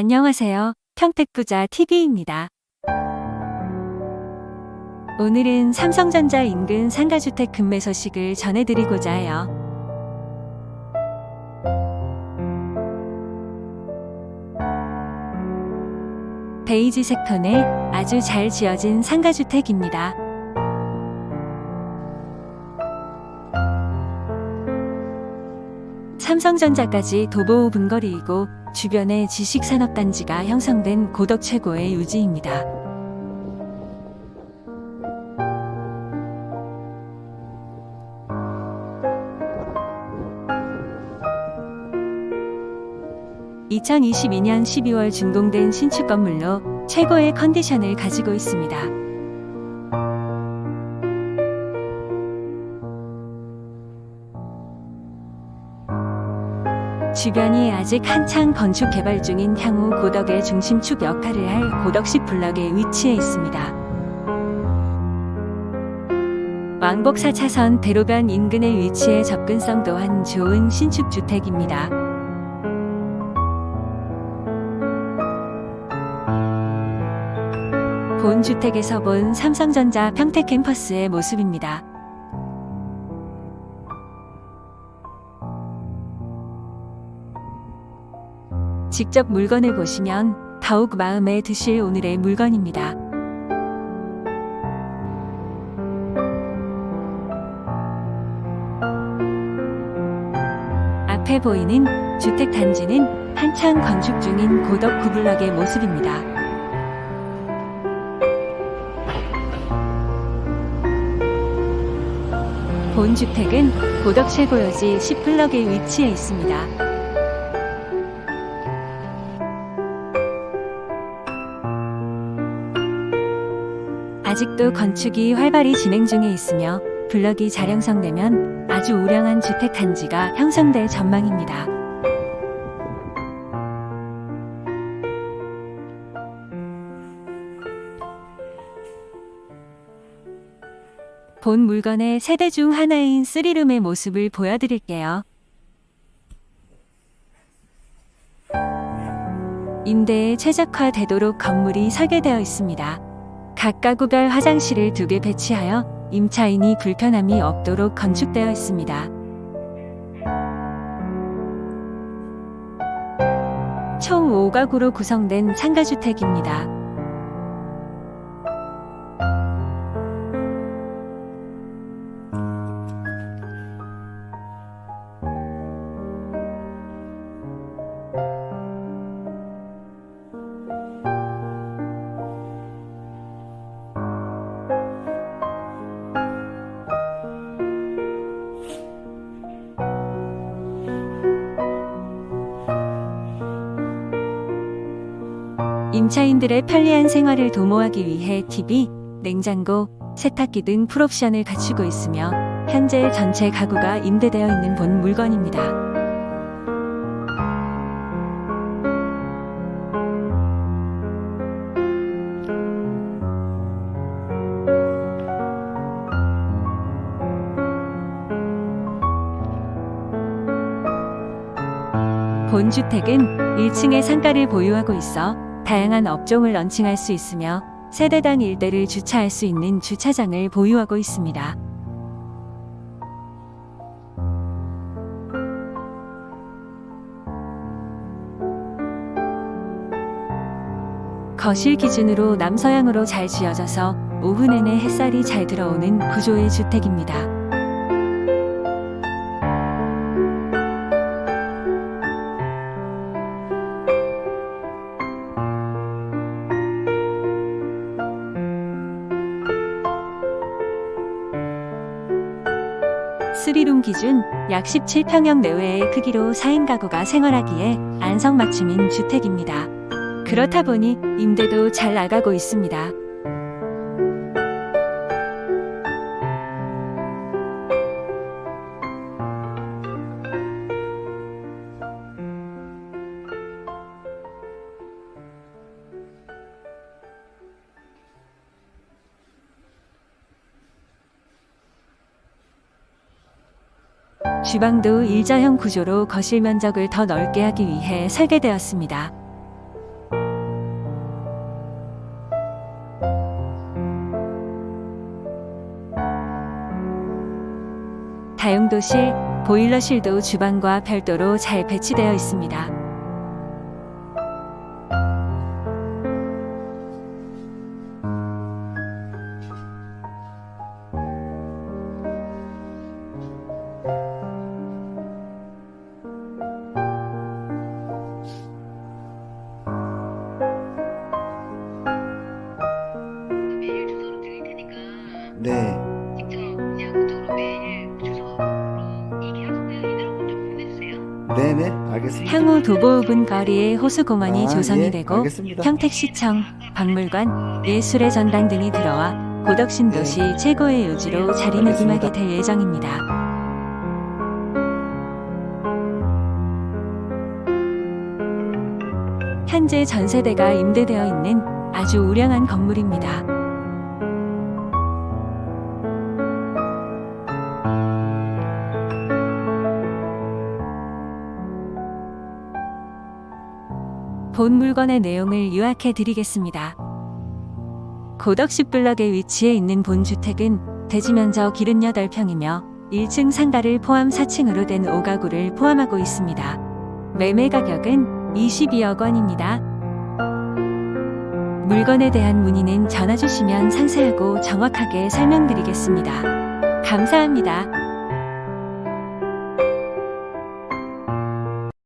안녕하세요. 평택부자 TV입니다. 오늘은 삼성전자 인근 상가주택 급매 소식을 전해드리고자 해요. 베이지 색 톤의 아주 잘 지어진 상가주택입니다. 삼성전자까지 도보 근거리이고 주변에 지식산업단지가 형성된 고덕 최고의 유지입니다. (2022년 12월) 준공된 신축 건물로 최고의 컨디션을 가지고 있습니다. 주변이 아직 한창 건축 개발 중인 향후 고덕의 중심축 역할을 할 고덕시 블럭에 위치해 있습니다. 왕복 4차선 대로변 인근에 위치해 접근성 또한 좋은 신축 주택입니다. 본 주택에서 본 삼성전자 평택 캠퍼스의 모습입니다. 직접 물건을 보시면 더욱 마음에 드실 오늘의 물건입니다. 앞에 보이는 주택 단지는 한창 건축 중인 고덕 구블럭의 모습입니다. 본 주택은 고덕 최고여지 10블럭에 위치해 있습니다. 아직도 건축이 활발히 진행 중에 있으며 블럭이 잘 형성되면 아주 우량한 주택 단지가 형성될 전망입니다. 본 물건의 세대 중 하나인 쓰리룸의 모습을 보여드릴게요. 임대에 최적화되도록 건물이 설계되어 있습니다. 각 가구별 화장실을 두 개 배치하여 임차인이 불편함이 없도록 건축되어 있습니다. 총 5가구로 구성된 상가주택입니다. 임차인들의 편리한 생활을 도모하기 위해 TV, 냉장고, 세탁기 등 풀옵션을 갖추고 있으며 현재 전체 가구가 임대되어 있는 본 물건입니다. 본 주택은 1층에 상가를 보유하고 있어 다양한 업종을 런칭할 수 있으며 세대당 일대를 주차할 수 있는 주차장을 보유하고 있습니다. 거실 기준으로 남서향으로 잘 지어져서 오후 내내 햇살이 잘 들어오는 구조의 주택입니다. 스리룸 기준 약 17평형 내외의 크기로 4인 가구가 생활하기에 안성맞춤인 주택입니다. 그렇다 보니 임대도 잘 나가고 있습니다. 주방도 일자형 구조로 거실 면적을 더 넓게 하기 위해 설계되었습니다. 다용도실, 보일러실도 주방과 별도로 잘 배치되어 있습니다. 네네. 알겠습니다. 향후 도보 5분 거리에 호수공원이 아, 조성이 예, 되고 알겠습니다. 평택시청, 박물관, 예술의 전당 등이 들어와 고덕신도시 최고의 요지로 자리매김하게 될 예정입니다. 현재 전세대가 임대되어 있는 아주 우량한 건물입니다. 본 물건의 내용을 요약해 드리겠습니다. 고덕식 블럭에 위치해 있는 본 주택은 대지 면적 78평이며 1층 상가를 포함 4층으로 된 5가구를 포함하고 있습니다. 매매 가격은 22억 원입니다. 물건에 대한 문의는 전화 주시면 상세하고 정확하게 설명드리겠습니다. 감사합니다.